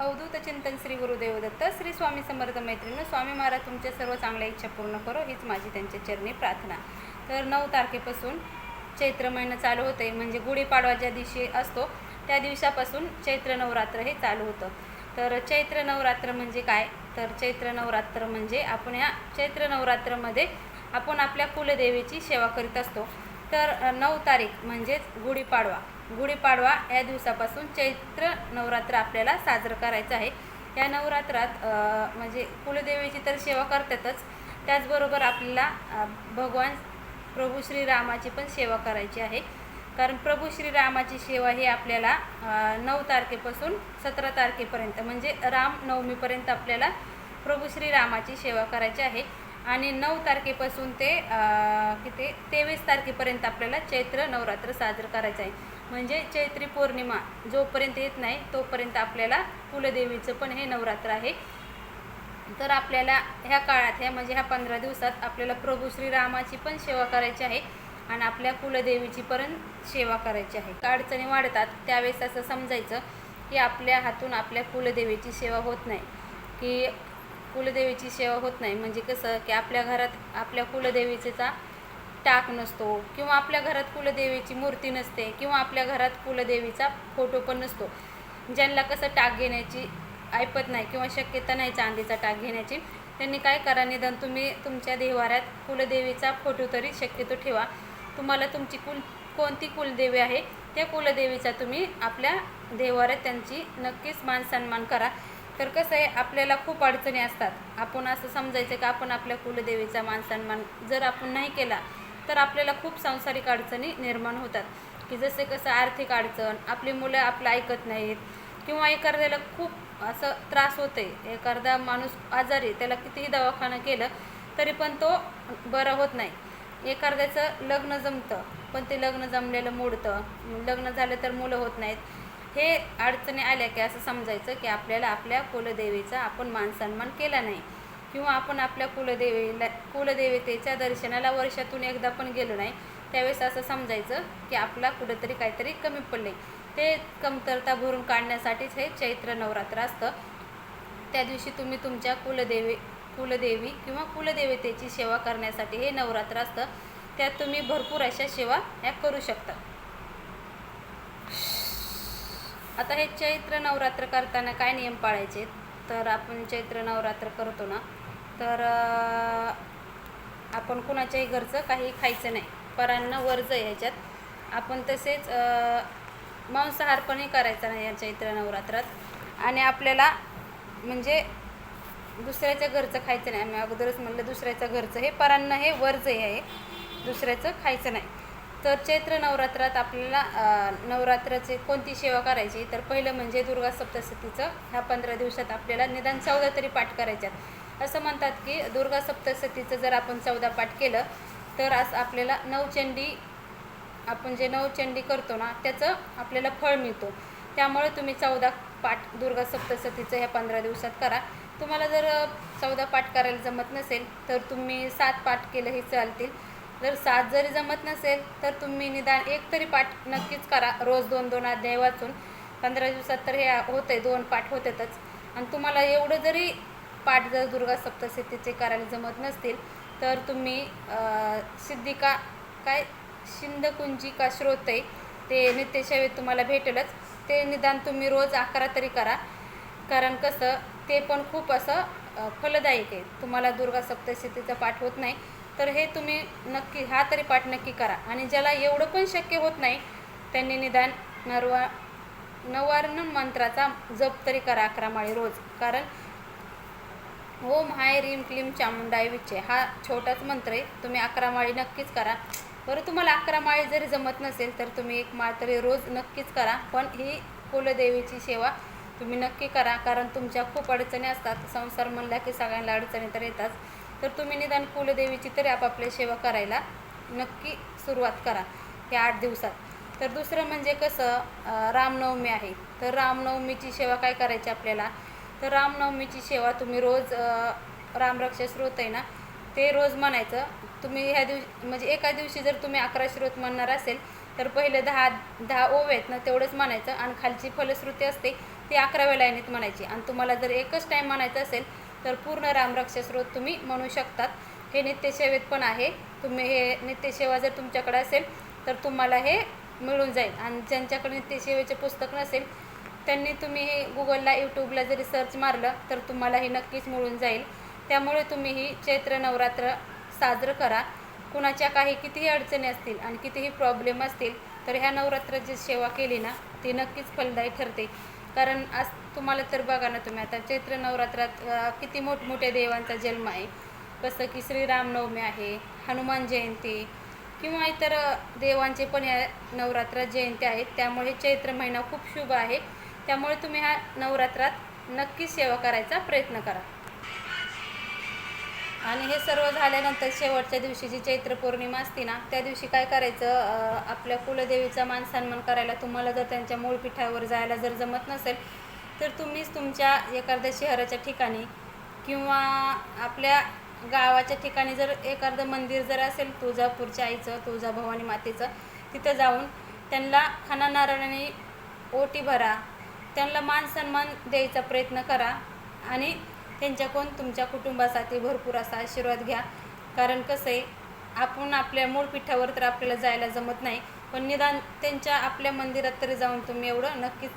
अवधूत चिंतन श्री गुरुदेव दत्त श्री स्वामी समर्थ मैत्रिणी स्वामी महाराज तुमच्या सर्व चांगल्या इच्छा पूर्ण करो हीच माझी त्यांच्या चरणी प्रार्थना. तर नऊ तारखेपासून चैत्र महिना चालू होते म्हणजे गुढीपाडवा ज्या दिवशी असतो त्या दिवसापासून चैत्र नवरात्र हे चालू होतं. तर चैत्र नवरात्र म्हणजे काय? तर चैत्र नवरात्र म्हणजे आपण ह्या चैत्र नवरात्रमध्ये आपण आपल्या कुलदेवीची सेवा करीत असतो. तर नऊ तारीख म्हणजेच गुढीपाडवा. गुढीपाडवा या दिवसापासून चैत्र नवरात्र आपल्याला साजरं करायचं आहे. या नवरात्रात म्हणजे कुलदेवीची तर सेवा करतातच. त्याचबरोबर आपल्याला भगवान प्रभू श्रीरामाची पण सेवा करायची आहे. कारण प्रभू श्रीरामाची सेवा ही आपल्याला नऊ तारखेपासून सतरा तारखेपर्यंत म्हणजे रामनवमीपर्यंत आपल्याला प्रभू श्रीरामाची सेवा करायची आहे. आणि नऊ तारखेपासून ते किती? तेवीस तारखेपर्यंत आपल्याला चैत्र नवरात्र साजरं करायचं आहे. म्हणजे चैत्री पौर्णिमा जोपर्यंत येत नाही तोपर्यंत आपल्याला कुलदेवीचं पण हे नवरात्र आहे. तर आपल्याला ह्या काळात ह्या म्हणजे ह्या पंधरा दिवसात आपल्याला प्रभू श्रीरामाची पण सेवा करायची आहे आणि आपल्या कुलदेवीची पण सेवा करायची आहे. अडचणी वाढतात त्यावेळेस असं समजायचं की आपल्या हातून आपल्या कुलदेवीची सेवा होत नाही. की कुलदेवीची सेवा होत नाही. म्हणजे कसं की आपल्या घरात आपल्या कुलदेवीचा टाक नसतो किंवा आपल्या घरात कुलदेवीची मूर्ती नसते किंवा आपल्या घरात कुलदेवीचा फोटो पण नसतो. ज्यांना कसं टाक घेण्याची ऐपत नाही किंवा शक्यता नाही चांदीचा टाक घेण्याची त्यांनी काय करा निदान तुम्ही तुमच्या देवाऱ्यात कुलदेवीचा फोटो तरी शक्यतो ठेवा. तुम्हाला तुमची कुल कोणती कुलदेवी आहे त्या कुलदेवीचा तुम्ही आपल्या देवाऱ्यात त्यांची नक्कीच मान सन्मान करा. तर कसं आहे आपल्याला खूप अडचणी असतात. आपण असं समजायचं की आपण आपल्या कुलदेवीचा मानसन्मान जर आपण नाही केला तर आपल्याला खूप सांसारिक अडचणी निर्माण होतात. की जसे कसं आर्थिक अडचण आपली मुलं आपलं ऐकत नाहीत किंवा एखाद्याला खूप असं त्रास होते एखादा माणूस आजारी त्याला कितीही दवाखाना केलं तरी पण तो बरा होत नाही. एखाद्याचं लग्न जमतं पण ते लग्न जमलेलं मोडतं. लग्न झालं तर मुलं होत नाहीत. हे अडचणी आल्या की असं समजायचं की आपल्याला आपल्या कुलदेवीचा आपण मान सन्मान केला नाही. किंवा आपण आपल्या कुलदेवीला कुलदेवतेच्या दर्शनाला वर्षातून एकदा पण गेलो नाही त्यावेळेस असं समजायचं की आपला कुठंतरी काहीतरी कमी पडले ते कमतरता भरून काढण्यासाठीच हे चैत्र नवरात्र असतं. त्या दिवशी तुम्ही तुमच्या कुलदेवी कुलदेवी किंवा कुलदेवतेची सेवा करण्यासाठी हे नवरात्र असतं. त्यात तुम्ही भरपूर अशा सेवा ह्या करू शकता. आता हे चैत्र नवरात्र करताना काय नियम पाळायचे? तर आपण चैत्र नवरात्र करतो ना तर आपण कुणाच्याही घरचं काही खायचं नाही. परांना वर्ज आहे ह्याच्यात. आपण तसेच मांसाहार पणही करायचा नाही या चैत्र नवरात्रात. आणि आपल्याला म्हणजे दुसऱ्याच्या घरचं खायचं नाही. आम्ही अगोदरच म्हणलं दुसऱ्याचं घरचं हे परांना हे वर्ज आहे. दुसऱ्याचं खायचं नाही. तर चैत्र नवरात्रात आपल्याला नवरात्राचे नवरात्राची कोणती सेवा करायची? तर पहिलं म्हणजे दुर्गा सप्तशतीचं. ह्या पंधरा दिवसात आपल्याला निदान चौदा तरी पाठ करायच्यात. असं म्हणतात की दुर्गा सप्तशतीचं जर आपण चौदा पाठ केलं तर आज आपल्याला नवचंडी आपण जे नवचंडी करतो ना त्याचं आपल्याला फळ मिळतो. त्यामुळे तुम्ही चौदा पाठ दुर्गा सप्तशतीचं ह्या पंधरा दिवसात करा. तुम्हाला जर चौदा पाठ करायला जमत नसेल तर तुम्ही सात पाठ केलंही चालतील. जर सात जरी जमत नसेल तर तुम्ही निदान एक तरी पाठ नक्कीच करा. रोज दोन दोन अध्याय वाचून. पंधरा दिवसात तर हे होते दोन पाठ होतातच. आणि तुम्हाला एवढं जरी पाठ जर दुर्गा सप्तशतीचे करायला जमत नसतील तर तुम्ही सिद्धिका काय? शिंदकुंजिका का आहे ते नित्यसेवेत तुम्हाला भेटेलच. ते निदान तुम्ही रोज अकरा तरी करा. कारण कसं ते पण खूप असं फलदायक आहे. तुम्हाला दुर्गा सप्तशतीचा पाठ होत नाही. तर हे तुम्ही नक्की हा तरी पाठ नक्की करा. आणि ज्याला एवढं पण शक्य होत नाही त्यांनी निदान नरवा नवारण मंत्राचा जप तरी करा अकरा माळी रोज. कारण ओम हाय रीम क्लीम चामुंडाय विचे हा छोटाच मंत्र आहे तुम्ही अकरा माळी नक्कीच करा. बरं तुम्हाला अकरा माळी जरी जमत नसेल तर तुम्ही एक माळ तरी रोज नक्कीच करा. पण ही कुलदेवीची सेवा तुम्ही नक्की करा. कारण तुमच्या खूप अडचणी असतात. संसार म्हणला की सगळ्यांना अडचणी तर येतात. तर तुम्ही निदान कुलदेवीची तरी आपापल्या सेवा करायला नक्की सुरुवात करा या आठ दिवसात. तर दुसरं म्हणजे कसं रामनवमी आहे. तर रामनवमीची सेवा काय करायची आपल्याला? तर रामनवमीची सेवा तुम्ही रोज रामरक्षा स्रोत आहे ना ते रोज म्हणायचं. तुम्ही ह्या दिवशी म्हणजे एका दिवशी जर तुम्ही अकरा श्रोत म्हणणार असेल तर पहिले दहा दहा ओव आहेत ना तेवढंच म्हणायचं. आणि खालची फलश्रुती असते ती अकराव्या लाईनीत म्हणायची. आणि तुम्हाला जर एकच टाईम म्हणायचं असेल तर पूर्ण रामरक्षा स्रोत तुम्ही म्हणू शकतात. हे नित्यसेवेत पण आहे. तुम्ही हे नित्यसेवा जर तुमच्याकडे असेल तर तुम्हाला हे मिळून जाईल. आणि ज्यांच्याकडे नित्यसेवेचे पुस्तक नसेल त्यांनी तुम्ही हे गुगलला यूट्यूबला जरी सर्च मारलं तर तुम्हाला हे नक्कीच मिळून जाईल. त्यामुळे तुम्ही ही चैत्र नवरात्र साजरं करा. कुणाच्या काही कितीही अडचणी असतील आणि कितीही प्रॉब्लेम असतील तर ह्या नवरात्राची सेवा केली ना ती नक्कीच फलदायी ठरते. कारण आज तुम्हाला तर बघा ना तुम्ही आता चैत्र नवरात्रात किती मोठमोठ्या देवांचा जन्म आहे. जसं की श्रीरामनवमी आहे हनुमान जयंती किंवा इतर देवांचे पण या नवरात्रात जयंती आहेत. त्यामुळे चैत्र महिना खूप शुभ आहे. त्यामुळे तुम्ही ह्या नवरात्रात नक्कीच सेवा करायचा प्रयत्न करा. आणि हे सर्व झाल्यानंतर शेवटच्या दिवशी जी चैत्र पौर्णिमा असते ना त्या दिवशी काय करायचं आपल्या कुलदेवीचा मान सन्मान करायला तुम्हाला जर त्यांच्या मूळ पीठावर जायला जर जमत नसेल तर तुम्हीच तुमच्या एखाद्या शहराच्या ठिकाणी किंवा आपल्या गावाच्या ठिकाणी जर एखादं मंदिर जर असेल तुळजापूरच्या आईचं तुळजाभवानी मातेचं तिथं जाऊन त्यांना खाना नारळाने ओटी भरा त्यांना मान सन्मान द्यायचा प्रयत्न करा आणि त्यांच्याकडून तुमच्या कुटुंबासाठी भरपूर असा आशीर्वाद घ्या. कारण कसं आहे आपण आपल्या मूळ पिठावर तर आपल्याला जायला जमत नाही पण निदान त्यांच्या आपल्या मंदिरात तरी जाऊन तुम्ही एवढं नक्कीच